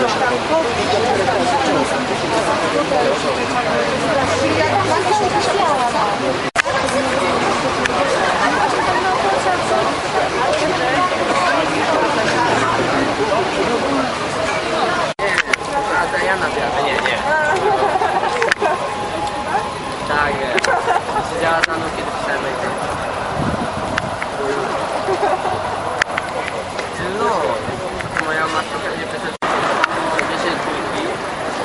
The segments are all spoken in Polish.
どうぞ。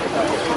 tutaj wrócili.